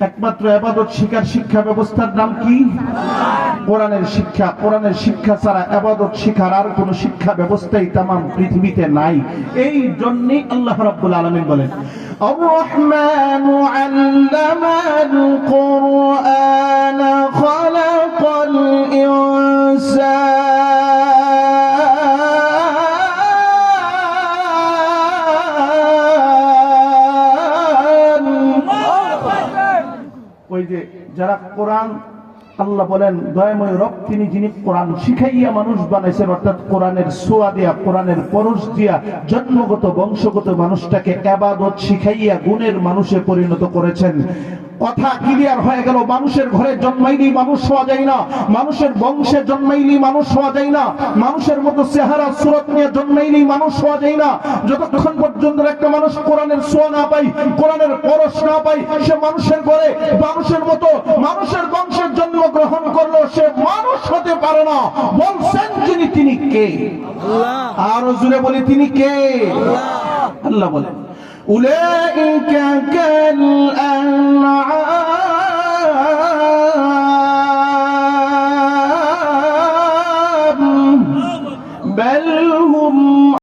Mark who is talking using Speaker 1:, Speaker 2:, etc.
Speaker 1: একমাত্র এবাদত শিকার শিক্ষা ব্যবস্থার নাম কি? কোরআনের শিক্ষা কোরআনের শিক্ষা ছাড়া এবাদত শিখার আর কোন শিক্ষা ব্যবস্থাই তাম পৃথিবীতে নাই। এই জন্যে আল্লাহ রব্বুল আলমী বলেন অবহমান ওই যে যারা কোরআন আল্লাহ বলেন, দয়াময় রব, তিনি যিনি কোরআন শিখাইয়া মানুষ বানাইছেন, অর্থাৎ কোরআনের সোয়া দিয়া, কোরআনের পরশ দিয়া, জন্মগত, বংশগত মানুষটাকে আবাদত শিখাইয়া গুণের মানুষে পরিণত করেছেন। কথা ক্লিয়ার হয়ে গেল। মানুষের ঘরে জন্মাইলি মানুষ হওয়া যায় না। মানুষের বংশে জন্মাইলি মানুষ হওয়া যায় না। মানুষের মতো চেহারা সুরত নিয়ে জন্মাইলি মানুষ হওয়া যায় না। যতক্ষণ পর্যন্ত একটা মানুষ কোরআনের সোয়া না পাই কোরআনের পরশ না পাই সে মানুষের ঘরে মানুষের মতো মানুষের বংশের জন্ম গ্রহণ করল সে মানুষ হতে পারে না। বলছেন যিনি তিনি কে? আরও জুড়ে বলি তিনি কে? আল্লাহ বলেন উলাইকা কাল بل هم